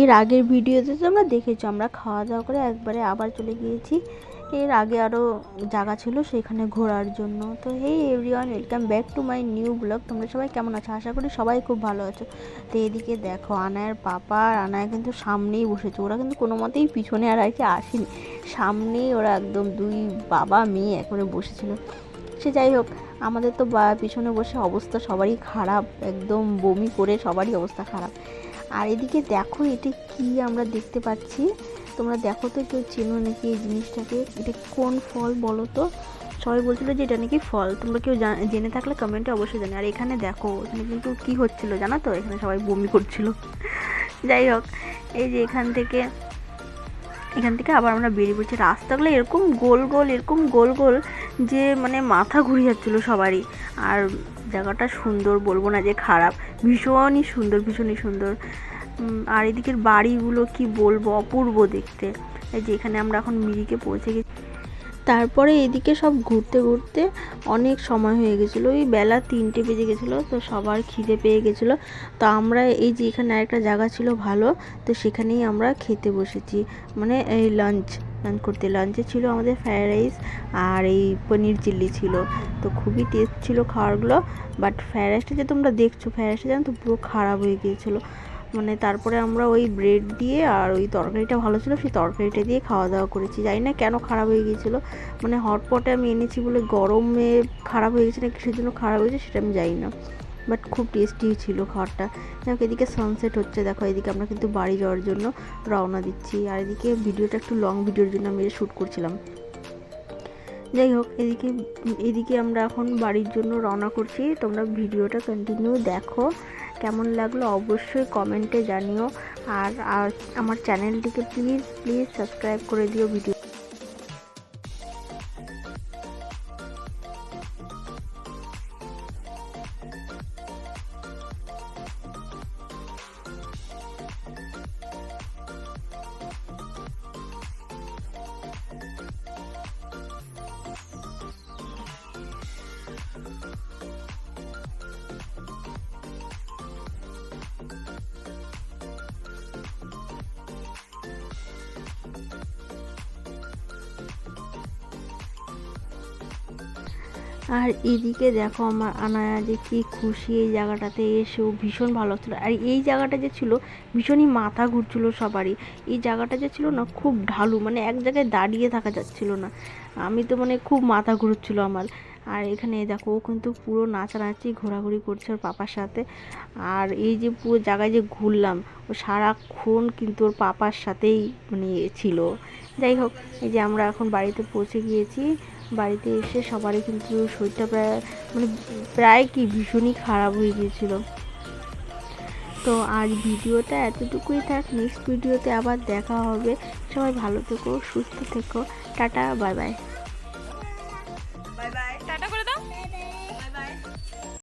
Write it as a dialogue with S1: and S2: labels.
S1: এর আগের ভিডিওতে তো আমরা দেখেছি, আমরা খাওয়া দাওয়া করে একবারে আবার চলে গিয়েছি। এর আগে আরও জায়গা ছিল সেখানে ঘোরার জন্য। তো hey everyone welcome back to my new blog তোমরা সবাই কেমন আছো? আশা করি সবাই খুব ভালো আছো। তো এদিকে দেখো, আনায়ের পাপা আর আনায় কিন্তু সামনেই বসেছে। ওরা কিন্তু কোনো মতেই পিছনে আর আর কি আসেনি। সামনেই ওরা একদম দুই বাবা মেয়ে একবারে বসেছিল। সে যাই হোক, আমাদের তো পিছনে বসে অবস্থা সবারই খারাপ। একদম বমি করে সবারই অবস্থা খারাপ। আর এদিকে দেখো এটা কি আমরা দেখতে পাচ্ছি। তোমরা দেখো তো কেউ চেনো নাকি এই জিনিসটাকে? এটা কোন ফল বলো তো? সবাই বলছিল যে এটা নাকি ফল। তোমরা কেউ জেনে থাকলে কমেন্টে অবশ্যই জানি আর এখানে দেখো, এখানে কিন্তু কী হচ্ছিল জানো তো? এখানে সবাই বমি করছিল। যাই হোক, এই যে এখান থেকে এখান থেকে আবার আমরা বেরিয়ে পড়ছি। রাস্তাগুলো এরকম গোল গোল, এরকম গোল গোল যে মানে মাথা ঘুরে যাচ্ছিল সবারই। আর জায়গাটা সুন্দর বলব না যে খারাপ, ভীষণই সুন্দর ভীষণই সুন্দর। আর এদিকের বাড়িগুলো কি বলব, অপূর্ব দেখতে। এই যে এখানে আমরা এখন মিরিকে পৌঁছে গেছি। তারপরে এদিকে সব ঘুরতে ঘুরতে অনেক সময় হয়ে গেছিল, ওই বেলা তিনটে বেজে গেছিল, তো সবার খিদে পেয়ে গেছিল। তো আমরা এই যে এখানে আরেকটা জায়গা ছিল ভালো, তো সেখানেই আমরা খেতে বসেছি মানে এই লাঞ্চ লাঞ্চ করতে। লাঞ্চে ছিল আমাদের ফ্রায়েড রাইস আর এই পনির চিল্লি ছিল। তো খুবই টেস্ট ছিল খাবারগুলো। বাট ফ্রায়েড রাইসটা যে তোমরা দেখছ ফ্রায়েড রাইসটা জানো তো পুরো খারাপ হয়ে গিয়েছিল। মানে তারপরে আমরা ওই ব্রেড দিয়ে আর ওই তরকারিটা ভালো ছিল, সেই তরকারিটা দিয়ে খাওয়া দাওয়া করেছি। জানি না কেন খারাপ হয়ে গিয়েছিল। মানে হটপটে আমি এনেছি বলে গরমে খারাপ হয়ে গেছে না কিসের জন্য খারাপ হয়েছে সেটা আমি জানি না। বাট খুব টেস্টি ছিল খাবারটা। দেখো এদিকে সানসেট হচ্ছে, দেখো, এদিকে আমরা কিন্তু বাড়ি যাওয়ার জন্য রওনা দিচ্ছি। আর এদিকে ভিডিওটা একটু লং ভিডিওর জন্য আমি শ্যুট করছিলাম। যাই হোক, এদিকে এদিকে আমরা এখন বাড়ির জন্য রওনা করছি। তোমরা ভিডিওটা কন্টিনিউ দেখো। কেমন লাগল অবশ্যই কমেন্টে জানিও। আর আমার চ্যানেলটিকে প্লিজ প্লিজ সাবস্ক্রাইব করে দিও ভিডিও আর এদিকে দেখো আমার আনায়া যে কি খুশি এই জায়গাটাতে এসেও ভীষণ ভালো লাগছিল আর এই জায়গাটা যে ছিল, ভীষণই মাথা ঘুরছিল সবারই। এই জায়গাটা যে ছিল না, খুব ঢালু মানে এক জায়গায় দাঁড়িয়ে থাকা যাচ্ছিল না। আমি তো মানে খুব মাথা ঘুরছিল আমার। আর এখানে দেখো, ও কিন্তু পুরো নাচানাচি, ঘোরাঘুরি করছে ওর পাপার সাথে। আর এই যে পুরো জায়গায় যে ঘুরলাম, ও সারাক্ষণ কিন্তু ওর পাপার সাথেই মানে ছিল। যাই হোক, এই যে আমরা এখন বাড়িতে পৌঁছে গিয়েছি। বাড়িতে এসে সবারই কিন্তু শরীরটা প্রায় মানে প্রায় কি ভীষণই খারাপ হয়ে গিয়েছিল। তো আর ভিডিওটা এতটুকুই থাক নেক্সট ভিডিওতে আবার দেখা হবে। সবাই ভালো থেকো, সুস্থ থেকো। Tata, bye bye.